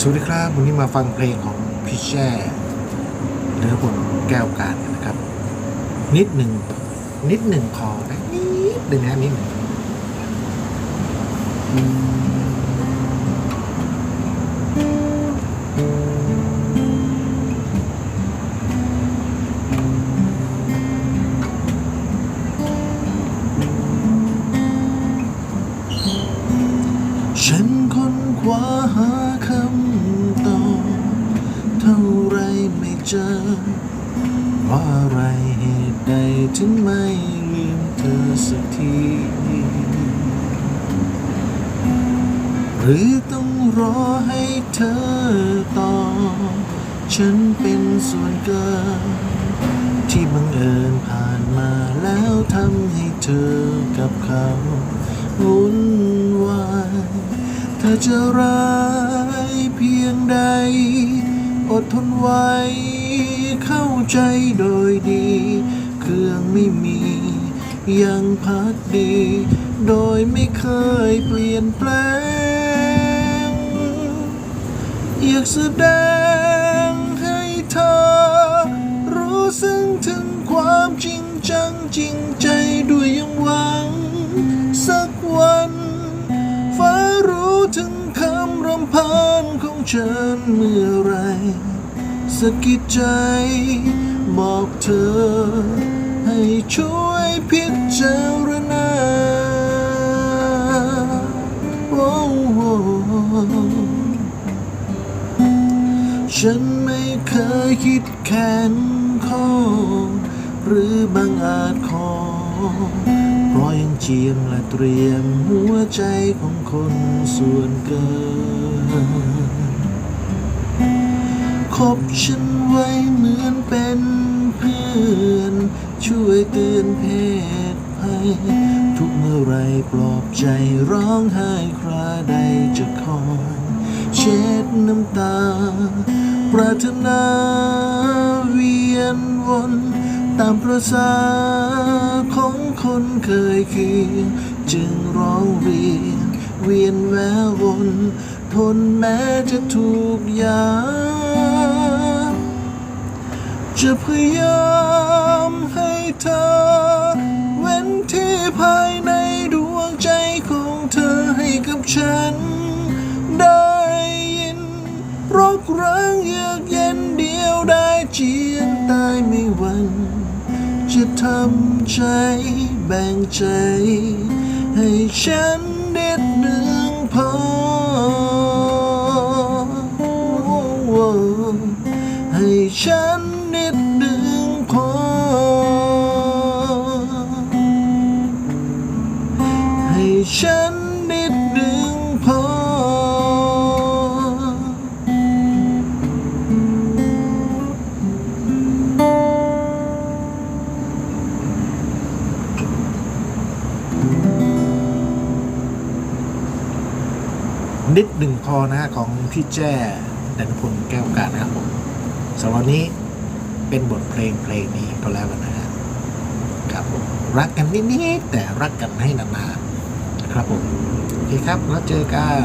สวัสดีครับวันนี้มาฟังเพลงของพี่แช่เนื้อบนแก้วการกันนะครับ นิดหนึ่งนิดหนึ่งคอนะนิดหนึ่งนะนิดหนึ่ง ท่าไรไม่เจอ ว่าอะไรเหตุใดถึงไม่ลืมเธอสักที หรือต้องรอให้เธอตอบฉันเป็นส่วนเกิน ที่บังเอิญผ่านมาแล้วทำให้เธอกับเขาวุ่นวายเธอจะร้ายเพียงใด อดทนไว้ เข้าใจโดยดี เครื่องไม่มี ยังพักดี โดยไม่เคยเปลี่ยนแปลง อยากแสดงให้เธอ รู้ซึ้งถึงความจริงจังจริงใจ ของฉันเมื่อไรสกิดใจ บอกเธอ ให้ช่วยพิจารณาโอ้โหฉันไม่เคยคิดแค้นข้อหรือบังอาจขอ เพราะยังเจียมและเตรียมหัวใจของคนส่วนเกินคบฉันไว้เหมือนเป็นเพื่อน ช่วยเตือนเพศภัย ทุกเมื่อไรปลอบใจร้องไห้คราใดจะคอยเช็ดน้ำตา ปรารถนาวียนวน ตามประสาของคนเคยเคียงจึงร้องเรียนเวียนแวววนทนแม้จะถูกยาจะพยายามำใจแบ่งใจ ให้ฉันเด็ดหนึ่งพอ ให้ฉันนิดหนึ่งพอ ให้ฉันนิดหนึ่งพอ นิดหนึ่งพอนะฮะของพี่แจ้ดันพลแก้วการนะครับผมสำหรับนี้เป็นบทเพลงเพลงนี้ก็แล้วกันนะฮะครับผมรักกันนิดๆแต่รักกันให้นานๆนะครับผมโอเคครับแล้วเจอกัน